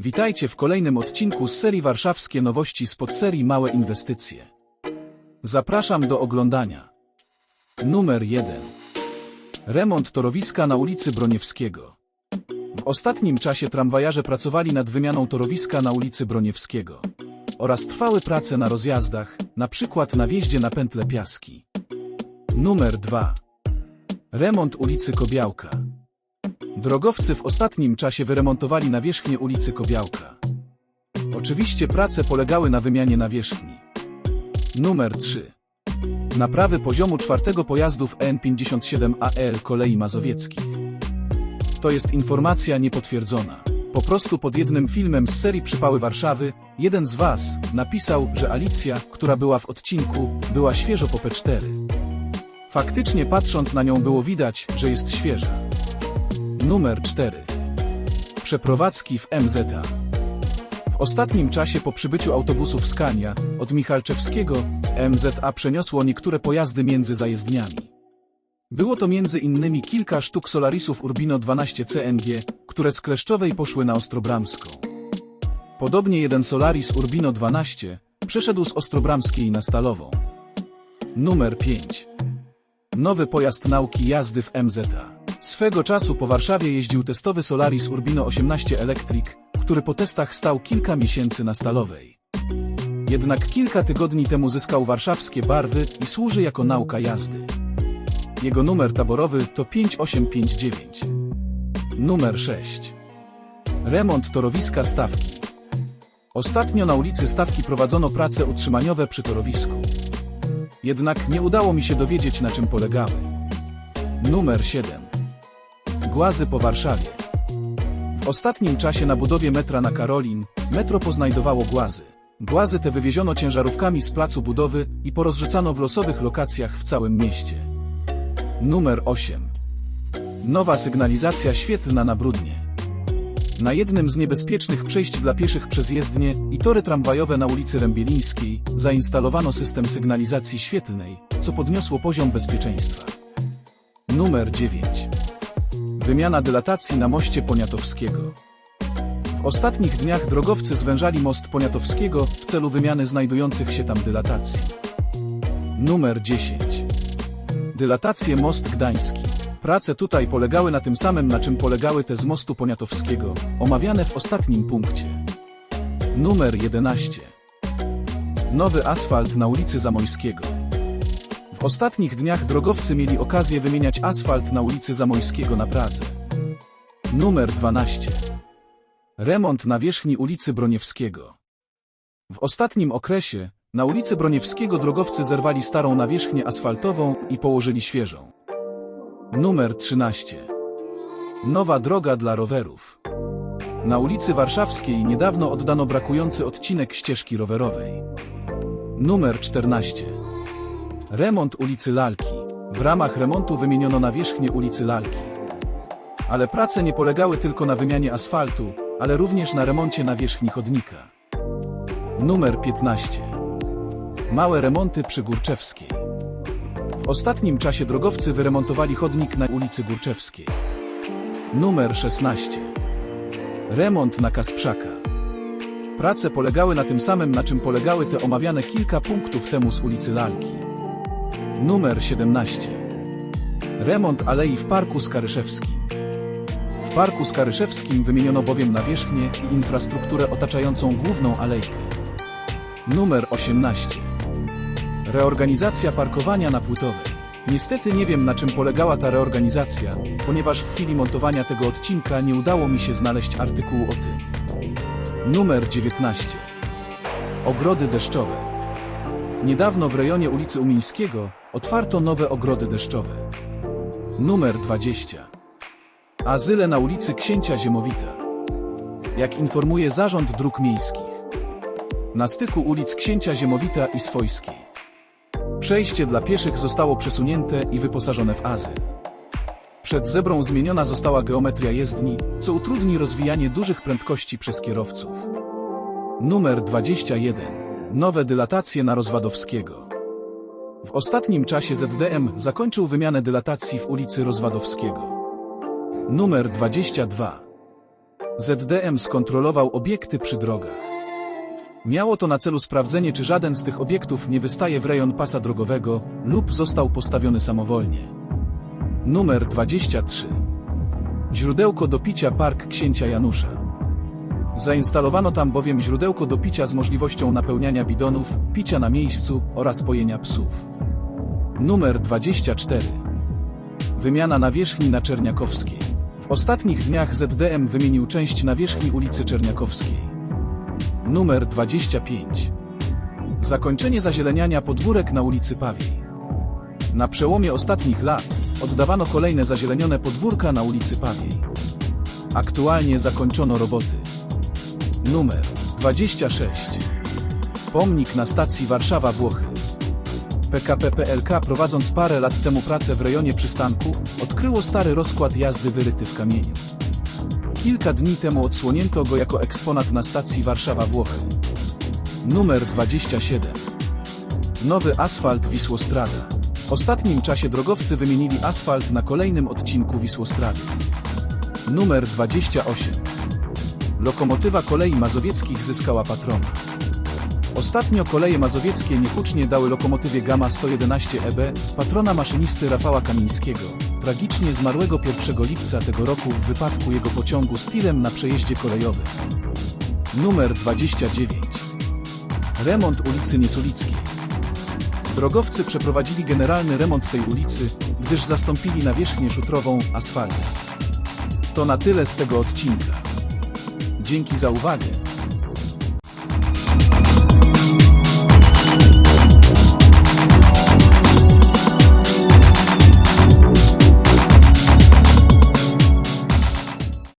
Witajcie w kolejnym odcinku z serii Warszawskie Nowości z podserii Małe Inwestycje. Zapraszam do oglądania. Numer 1. Remont torowiska na ulicy Broniewskiego. W ostatnim czasie tramwajarze pracowali nad wymianą torowiska na ulicy Broniewskiego oraz trwały prace na rozjazdach, na przykład na wjeździe na pętle Piaski. Numer 2. Remont ulicy Kobiałka. Drogowcy w ostatnim czasie wyremontowali nawierzchnię ulicy Kobiałka. Oczywiście prace polegały na wymianie nawierzchni. Numer 3. Naprawy poziomu czwartego pojazdów N57AL kolei mazowieckich. To jest informacja niepotwierdzona. Po prostu pod jednym filmem z serii Przypały Warszawy, jeden z Was napisał, że Alicja, która była w odcinku, była świeżo po P4. Faktycznie patrząc na nią było widać, że jest świeża. Numer 4. Przeprowadzki w MZA. W ostatnim czasie po przybyciu autobusów Skania od Michalczewskiego MZA przeniosło niektóre pojazdy między zajezdniami. Było to między innymi kilka sztuk Solarisów Urbino 12 CNG, które z Kleszczowej poszły na Ostrobramską. Podobnie jeden Solaris Urbino 12 przeszedł z Ostrobramskiej na Stalową. Numer 5. Nowy pojazd nauki jazdy w MZA. Swego czasu po Warszawie jeździł testowy Solaris Urbino 18 Electric, który po testach stał kilka miesięcy na Stalowej. Jednak kilka tygodni temu zyskał warszawskie barwy i służy jako nauka jazdy. Jego numer taborowy to 5859. Numer 6. Remont torowiska Stawki. Ostatnio na ulicy Stawki prowadzono prace utrzymaniowe przy torowisku. Jednak nie udało mi się dowiedzieć na czym polegały. Numer 7. Głazy po Warszawie. W ostatnim czasie na budowie metra na Karolin, metro poznajdowało głazy. Głazy te wywieziono ciężarówkami z placu budowy i porozrzucano w losowych lokacjach w całym mieście. Numer 8. Nowa sygnalizacja świetlna na Brudnie. Na jednym z niebezpiecznych przejść dla pieszych przez jezdnie i tory tramwajowe na ulicy Rębielińskiej zainstalowano system sygnalizacji świetlnej, co podniosło poziom bezpieczeństwa. Numer 9. Wymiana dylatacji na moście Poniatowskiego. W ostatnich dniach drogowcy zwężali most Poniatowskiego w celu wymiany znajdujących się tam dylatacji. Numer 10. Dylatacje Most Gdański. Prace tutaj polegały na tym samym, na czym polegały te z mostu Poniatowskiego, omawiane w ostatnim punkcie. Numer 11. Nowy asfalt na ulicy Zamojskiego. W ostatnich dniach drogowcy mieli okazję wymieniać asfalt na ulicy Zamojskiego na Pradze. Numer 12. Remont nawierzchni ulicy Broniewskiego. W ostatnim okresie na ulicy Broniewskiego drogowcy zerwali starą nawierzchnię asfaltową i położyli świeżą. Numer 13. Nowa droga dla rowerów. Na ulicy Warszawskiej niedawno oddano brakujący odcinek ścieżki rowerowej. Numer 14. Remont ulicy Lalki. W ramach remontu wymieniono nawierzchnię ulicy Lalki. Ale prace nie polegały tylko na wymianie asfaltu, ale również na remoncie nawierzchni chodnika. Numer 15. Małe remonty przy Górczewskiej. W ostatnim czasie drogowcy wyremontowali chodnik na ulicy Górczewskiej. Numer 16. Remont na Kasprzaka. Prace polegały na tym samym, na czym polegały te omawiane kilka punktów temu z ulicy Lalki. Numer 17. Remont alei w Parku Skaryszewskim. W Parku Skaryszewskim wymieniono bowiem nawierzchnię i infrastrukturę otaczającą główną alejkę. Numer 18. Reorganizacja parkowania na Płytowej. Niestety nie wiem na czym polegała ta reorganizacja, ponieważ w chwili montowania tego odcinka nie udało mi się znaleźć artykułu o tym. Numer 19. Ogrody deszczowe. Niedawno w rejonie ulicy Umińskiego otwarto nowe ogrody deszczowe. Numer 20. Azyle na ulicy Księcia Ziemowita. Jak informuje Zarząd Dróg Miejskich. Na styku ulic Księcia Ziemowita i Swojskiej. Przejście dla pieszych zostało przesunięte i wyposażone w azyl. Przed zebrą zmieniona została geometria jezdni, co utrudni rozwijanie dużych prędkości przez kierowców. Numer 21. Nowe dylatacje na Rozwadowskiego. W ostatnim czasie ZDM zakończył wymianę dylatacji w ulicy Rozwadowskiego. Numer 22. ZDM skontrolował obiekty przy drogach. Miało to na celu sprawdzenie, czy żaden z tych obiektów nie wystaje w rejon pasa drogowego lub został postawiony samowolnie. Numer 23. Źródełko do picia Park Księcia Janusza. Zainstalowano tam bowiem źródełko do picia z możliwością napełniania bidonów, picia na miejscu oraz pojenia psów. Numer 24. Wymiana nawierzchni na Czerniakowskiej. W ostatnich dniach ZDM wymienił część nawierzchni ulicy Czerniakowskiej. Numer 25. Zakończenie zazieleniania podwórek na ulicy Pawiej. Na przełomie ostatnich lat oddawano kolejne zazielenione podwórka na ulicy Pawiej. Aktualnie zakończono roboty. Numer 26. Pomnik na stacji Warszawa-Włochy. PKP PLK prowadząc parę lat temu pracę w rejonie przystanku, odkryło stary rozkład jazdy wyryty w kamieniu. Kilka dni temu odsłonięto go jako eksponat na stacji Warszawa-Włochy. Numer 27. Nowy asfalt Wisłostrada. W ostatnim czasie drogowcy wymienili asfalt na kolejnym odcinku Wisłostrady. Numer 28. Lokomotywa kolei mazowieckich zyskała patrona. Ostatnio koleje mazowieckie niehucznie dały lokomotywie Gama 111 EB patrona maszynisty Rafała Kamińskiego, tragicznie zmarłego 1 lipca tego roku w wypadku jego pociągu z tirem na przejeździe kolejowym. Numer 29. Remont ulicy Niesulickiej. Drogowcy przeprowadzili generalny remont tej ulicy, gdyż zastąpili nawierzchnię szutrową asfaltem. To na tyle z tego odcinka. Dzięki za uwagę.